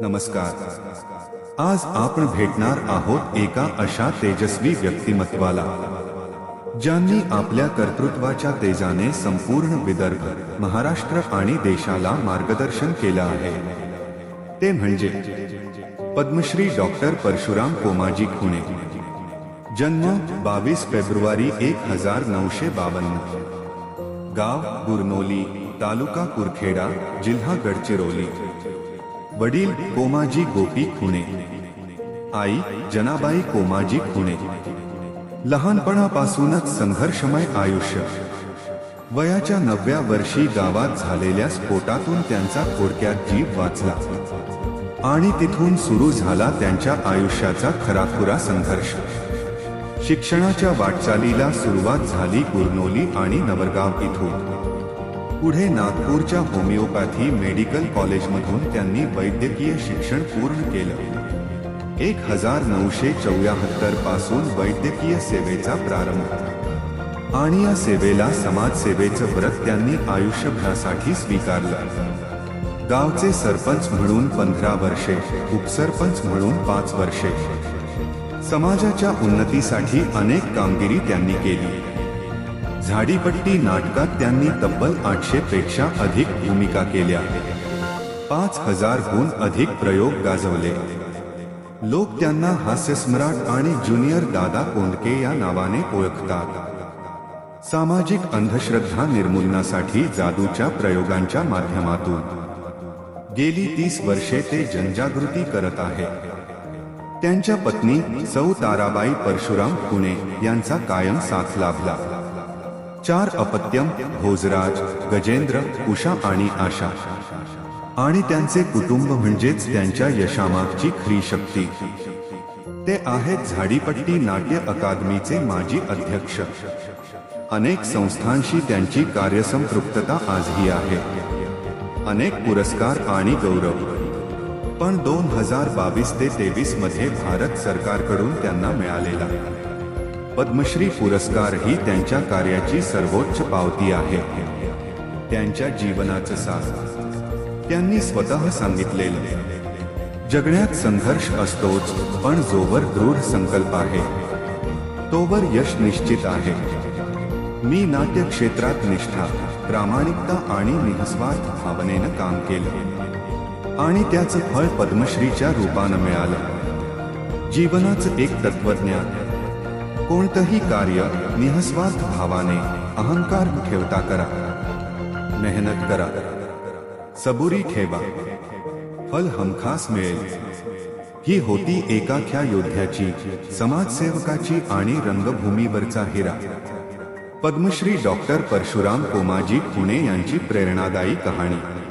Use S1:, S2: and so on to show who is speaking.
S1: नमस्कार. आज आपण भेटणार आहोत एका अशा तेजस्वी व्यक्तिमत्वाला ज्यांनी आपल्या कर्तृत्वाच्या तेजाने संपूर्ण विदर्भ महाराष्ट्र आणि देशाला मार्गदर्शन केलं आहे. ते म्हणजे पद्मश्री डॉक्टर परशुराम कोमाजी खुणे. जन्म बावीस फेब्रुवारी एक हजार नऊशे बावन्न. गाव गुरनोली तालुका कुरखेडा जिल्हा गडचिरोली. वडील कोमाजी गोपी खुणे. आई जनाबाई कोमाजी खुणे. लहानपणापासूनच संघर्षमय आयुष्य. वयाच्या नवव्या वर्षी गावात झालेल्या स्फोटातून त्यांचा थोडक्यात जीव वाचला. आणि तिथून सुरू झाला त्यांच्या आयुष्याचा खराखुरा संघर्ष. शिक्षणाच्या वाटचालीला सुरुवात झाली गुरनोली आणि नवरगाव इथून. पुढे नागपूरच्या होमिओपॅथी मेडिकल कॉलेजमधून त्यांनी वैद्यकीय शिक्षण पूर्ण केलं. एक हजार नऊशे चौऱ्याहत्तरपासून वैद्यकीय सेवेचा प्रारंभ. आणि या सेवेला समाजसेवेचं व्रत त्यांनी आयुष्यभरासाठी स्वीकारलं. गावचे सरपंच म्हणून पंधरा वर्षे उपसरपंच म्हणून पाच वर्षे. समाजाच्या उन्नतीसाठी अनेक कामगिरी त्यांनी केली. झाडीपट्टी नाटकात त्यांनी तब्बल आठशे पेक्षा अधिक भूमिका केल्या. पाच हजारहून अधिक प्रयोग गाजवले. लोक त्यांना हास्यस्म्राट आणि ज्युनियर दादा कोंडके या नावाने ओळखतात. सामाजिक अंधश्रद्धा निर्मूलनासाठी जादूच्या प्रयोगांच्या माध्यमातून. गेली तीस वर्षे ते जनजागृती करत आहे. त्यांच्या पत्नी सौ ताराबाई परशुराम पुणे यांचा कायम साथ लाभला. चार अपत्यम भोजराज गजेंद्र उषा आणि आशा. आणि त्यांचे कुटुंब म्हणजेच त्यांच्या यशामागची खरी शक्ती. ते आहेत झाडीपट्टी नाट्य अकादमीचे माजी अध्यक्ष. अनेक संस्थांशी त्यांची कार्यसंपृक्तता आजही आहे. अनेक पुरस्कार आणि गौरव. पण दोन हजार बावीस ते तेवीसमध्ये भारत सरकारकडून त्यांना मिळालेला. पद्मश्री पुरस्कार ही त्यांच्या कार्याची सर्वोच्च पावती आहे. त्यांच्या जीवनाचं सार त्यांनी स्वतः सांगितलेलं जगण्यात संघर्ष असतोच पण जोवर दृढ संकल्प आहे तोवर यश निश्चित आहे. मी नाट्य क्षेत्रात निष्ठा प्रामाणिकता आणि निस्वार्थ भावनेनं काम केलं. आणि त्याचं फळ पद्मश्रीच्या रूपानं मिळालं. जीवनाचं एक तत्वज्ञान कोणतंही कार्य निस्वार्थ भावाने अहंकार ठेवता करा. मेहनत करा. सबुरी ठेवा. फल हमखास मिळेल. ही होती एकाख्या योद्ध्याची, समाजसेवकाची आणि रंगभूमीवरचा हिरा. पद्मश्री डॉक्टर परशुराम कोमाजी पुणे यांची प्रेरणादायी कहाणी.